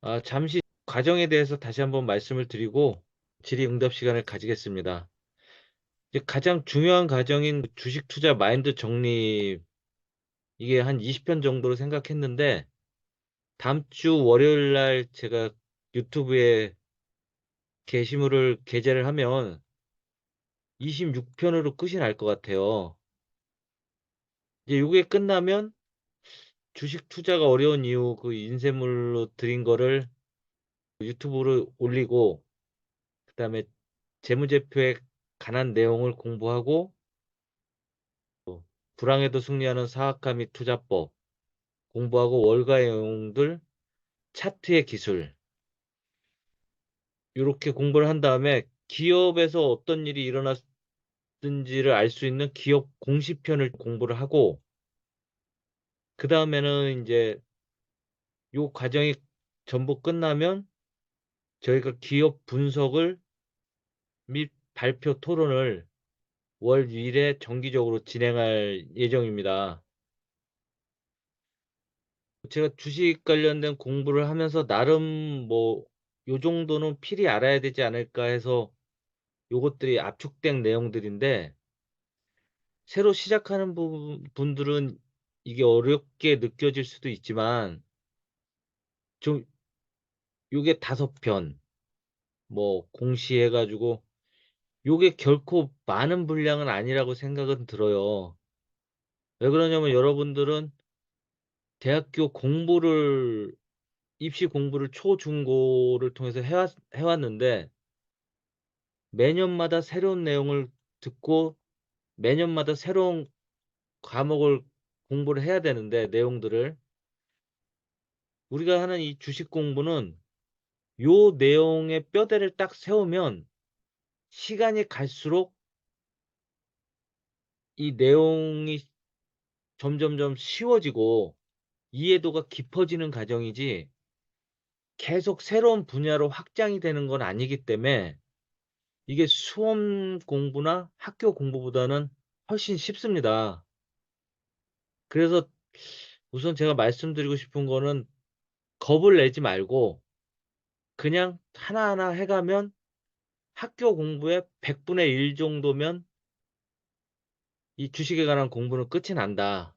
아, 잠시 과정에 대해서 다시 한번 말씀을 드리고 질의응답 시간을 가지겠습니다. 가장 중요한 과정인 주식 투자 마인드 정립 이게 한 20편 정도로 생각했는데 다음 주 월요일 날 제가 유튜브에 게시물을 게재를 하면 26편으로 끝이 날 것 같아요. 이제 이게 끝나면 주식 투자가 어려운 이유 그 인쇄물로 드린 거를 유튜브로 올리고 그 다음에 재무제표에 관한 내용을 공부하고 불황에도 승리하는 사학과 및 투자법 공부하고 월가의 내용들 차트의 기술 이렇게 공부를 한 다음에 기업에서 어떤 일이 일어났는지를 알 수 있는 기업 공시편을 공부를 하고 그 다음에는 이제 요 과정이 전부 끝나면 저희가 기업 분석을 및 발표 토론을 월 1회 정기적으로 진행할 예정입니다. 제가 주식 관련된 공부를 하면서 나름 뭐 요 정도는 필히 알아야 되지 않을까 해서 요것들이 압축된 내용들인데 새로 시작하는 부- 분들은 이게 어렵게 느껴질 수도 있지만 좀 요게 다섯 편 뭐 공시해 가지고 요게 결코 많은 분량은 아니라고 생각은 들어요. 왜 그러냐면 여러분들은 대학교 공부를 입시 공부를 초중고를 통해서 해왔, 해왔는데 매년마다 새로운 내용을 듣고 매년마다 새로운 과목을 공부를 해야 되는데 내용들을 우리가 하는 이 주식 공부는 요 내용의 뼈대를 딱 세우면 시간이 갈수록 이 내용이 점점점 쉬워지고 이해도가 깊어지는 과정이지 계속 새로운 분야로 확장이 되는 건 아니기 때문에 이게 수험 공부나 학교 공부보다는 훨씬 쉽습니다. 그래서 우선 제가 말씀드리고 싶은 거는 겁을 내지 말고 그냥 하나하나 해가면 학교 공부의 100분의 1 정도면 이 주식에 관한 공부는 끝이 난다.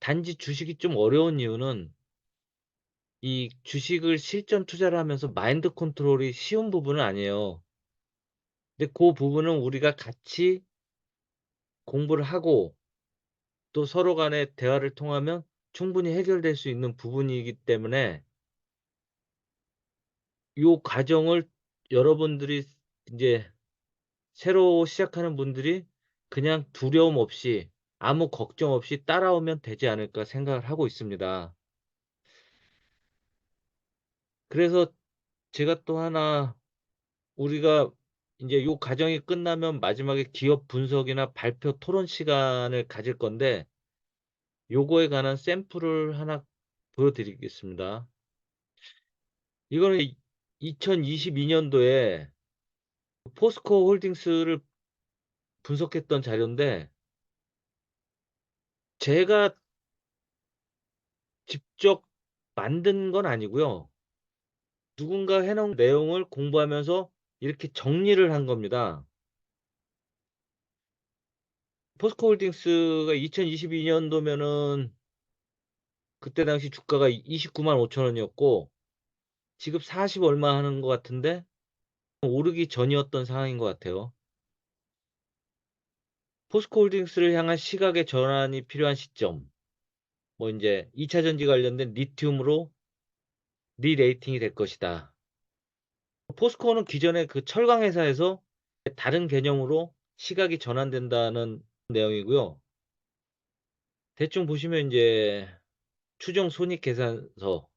단지 주식이 좀 어려운 이유는 이 주식을 실전 투자를 하면서 마인드 컨트롤이 쉬운 부분은 아니에요. 근데 그 부분은 우리가 같이 공부를 하고 또 서로 간에 대화를 통하면 충분히 해결될 수 있는 부분이기 때문에 요 과정을 여러분들이 이제 새로 시작하는 분들이 그냥 두려움 없이 아무 걱정 없이 따라오면 되지 않을까 생각을 하고 있습니다. 그래서 제가 또 하나 우리가 이제 요 과정이 끝나면 마지막에 기업 분석이나 발표 토론 시간을 가질 건데 요거에 관한 샘플을 하나 보여드리겠습니다. 이거는 2022년도에 포스코 홀딩스를 분석했던 자료인데 제가 직접 만든 건 아니고요. 누군가 해놓은 내용을 공부하면서 이렇게 정리를 한 겁니다. 포스코 홀딩스가 2022년도면은 그때 당시 주가가 29만 5천 원이었고 지금 40 얼마 하는 것 같은데 오르기 전이었던 상황인 것 같아요. 포스코 홀딩스를 향한 시각의 전환이 필요한 시점. 뭐 이제 2차 전지 관련된 리튬으로 리레이팅이 될 것이다. 포스코는 기존의 그 철강 회사에서 다른 개념으로 시각이 전환된다는 내용이고요. 대충 보시면 이제 추정 손익 계산서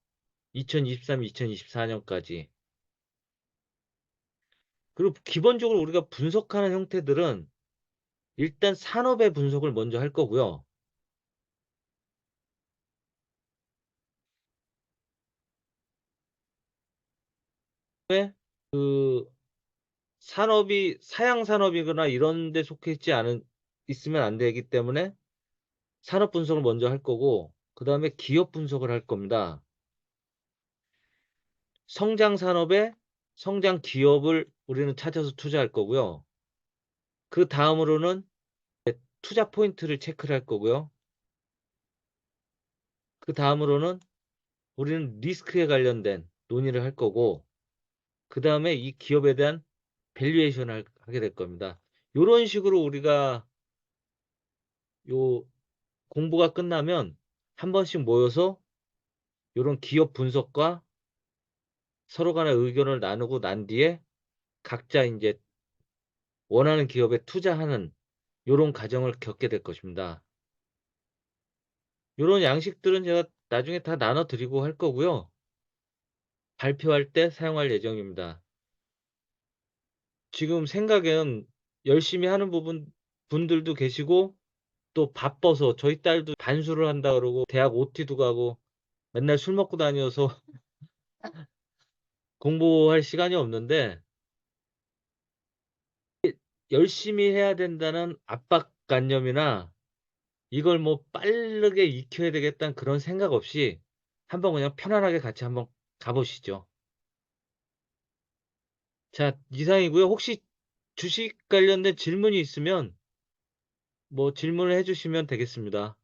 2023, 2024년까지 그리고 기본적으로 우리가 분석하는 형태들은 일단 산업의 분석을 먼저 할 거고요. 그 산업이 사양 산업이거나 이런 데 속해 있지 않은 있으면 안 되기 때문에 산업 분석을 먼저 할 거고 그 다음에 기업 분석을 할 겁니다. 성장 산업에 성장 기업을 우리는 찾아서 투자할 거고요. 그 다음으로는 투자 포인트를 체크를 할 거고요. 그 다음으로는 우리는 리스크에 관련된 논의를 할 거고, 그 다음에 이 기업에 대한 밸류에이션을 하게 될 겁니다. 이런 식으로 우리가 요 공부가 끝나면 한 번씩 모여서 이런 기업 분석과 서로 간의 의견을 나누고 난 뒤에 각자 이제 원하는 기업에 투자하는 이런 과정을 겪게 될 것입니다. 이런 양식들은 제가 나중에 다 나눠 드리고 할 거고요. 발표할 때 사용할 예정입니다. 지금 생각엔 열심히 하는 부분 분들도 계시고 또 바빠서 저희 딸도 반수를 한다 그러고 대학 OT도 가고 맨날 술 먹고 다녀서 공부할 시간이 없는데 열심히 해야 된다는 압박관념이나 이걸 뭐 빠르게 익혀야 되겠다는 그런 생각 없이 한번 그냥 편안하게 같이 한번 가보시죠. 자, 이상이고요. 혹시 주식 관련된 질문이 있으면 뭐 질문을 해주시면 되겠습니다.